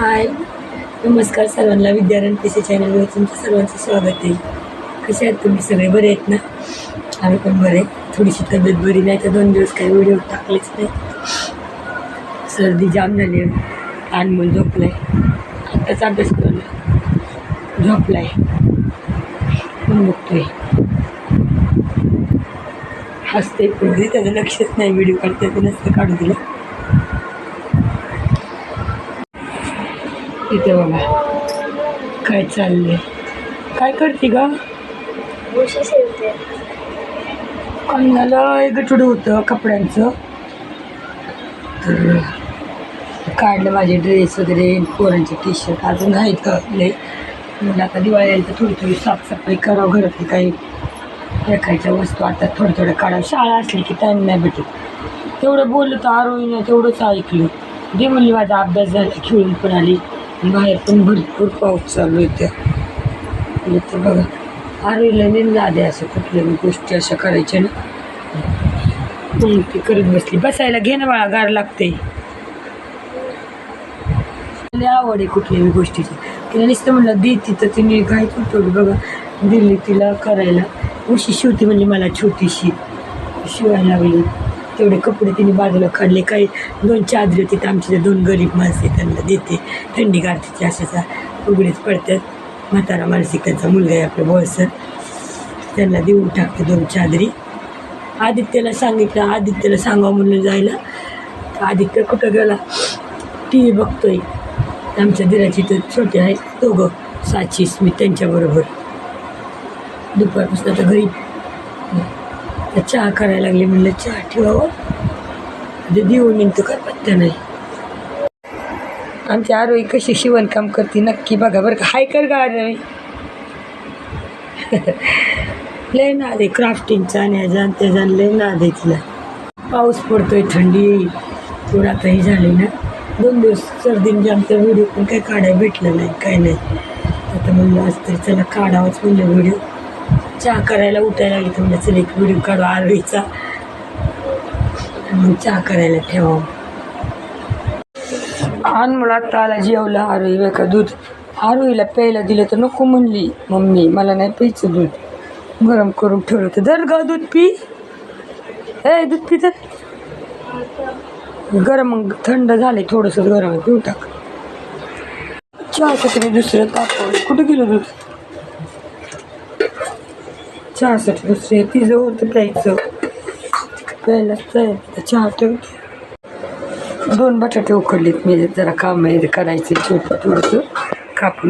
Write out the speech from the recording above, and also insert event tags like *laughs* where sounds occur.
हाय. नमस्कार सर्वांना. Vidyaranya P C चॅनलवर तुमचं सर्वांचं स्वागत आहे. कसे आहेत तुम्ही? सगळे बरे आहेत ना? आम्ही पण बरे थोडीशी तब्येत बरी नाही तर दोन दिवस काही व्हिडिओ टाकलेच नाही. सर्दी जाम झाली आहे. अनमोल झोपलाय. आत्ताच अभ्यास करून झोपलाय. पण बघतोय. हसते पुढे त्याचं लक्षच नाही. व्हिडिओ काढता येते नसतं काढू दिलं. इथे बघा. काय चाललंय? काय करते शिवते. कन्याला एक गठुडं होतं कपड्यांचं. तर काढलं माझे ड्रेस वगैरे पोरांचे टी शर्ट अजून आहेत आपले म्हणजे आता दिवाळी आली तर थोडी थोडी साफसफाई करावं घरातली काही एकायच्या वस्तू. आता थोडं थोडं काढावं. शाळा असली की टाईम नाही भेटत. तेवढं बोललं तर आरोहीनं तेवढंच ऐकलं. दे म्हणली माझा अभ्यास झाला खेळून पण आली. बाहेर पण भरपूर पाऊस चालू आहे त्या. म्हणजे बघा आरवीला निंदा दे असं कुठल्या गोष्टी अशा करायच्या ना. मग ती करत बसली. बसायला घे ना बाळा गार लागते लय आवड आहे कुठल्याही गोष्टीची. तिला नुसतं म्हणलं दे तिथं तिने काय थोडी बघा दिली तिला करायला. उशी शिवते म्हणजे मला छोटीशी. शिवायला लागली. तेवढे कपडे तिने बाजूला काढले. काही दोन चादरी होती आमचे दोन गरीब माणसे त्यांना देते. थंडी गारतीची अशाचा उघडेच पडतात. म्हातारा मानसिकाचा मुलगा आहे आपलं बॉसर त्यांना देऊन टाकते दोन चादरी. आदित्यला सांगितलं आदित्यला सांगावं म्हणून जायला. तर आदित्य कुठं गेला? टी व्ही बघतोय. आमच्या दिराची तर छोटे आहेत दोघं. साचीस मी त्यांच्याबरोबर दुपारपासून आता घरी. चहा करायला लागली म्हणलं चहा ठेवावं. दिदी देऊन निघतो तर काय नाही. आमची आरोही कशी शिवणकाम करते नक्की बघा बरं का. हाय कर का आरोही. *laughs* लय नाद आहे क्राफ्टिंगचा आणि ह्याचा आणि त्याचा लय नाद आहे तिला. पाऊस पडतोय थंडी. थोडं आता हे झाली ना. दोन दिवस सर्दींचे आमचा व्हिडिओ पण काही काढायला भेटला नाही काय नाही. आता म्हणलं आज तरी चला काढावंच म्हणलं व्हिडिओ चहा करायला उठायला लागली. तर म्हणलं एक व्हिडिओ काढू आरवीचा. मग चहा करायला ठेवा. आण मला ताला जेवला आरोही बघा दूध. आरोहीला प्यायला दिलं तर नको म्हणली मम्मी मला नाही प्यायचं दूध. गरम करून ठेवलं तर दर ग दूध पी. ए दूध पी तर. गरम मग थंड झाले थोडंसं गरम पिऊ टाक. चहासाठी मी दुसरं तापवलं कुठं गेलं दूध? चहासाठी दुसरे ती जवळ तर प्यायचं प्यायलाच तयार चहा ठेवते दोन बटाटे उकडलेत मी जरा काम आहे करायचं छोटं थोडंसं कापून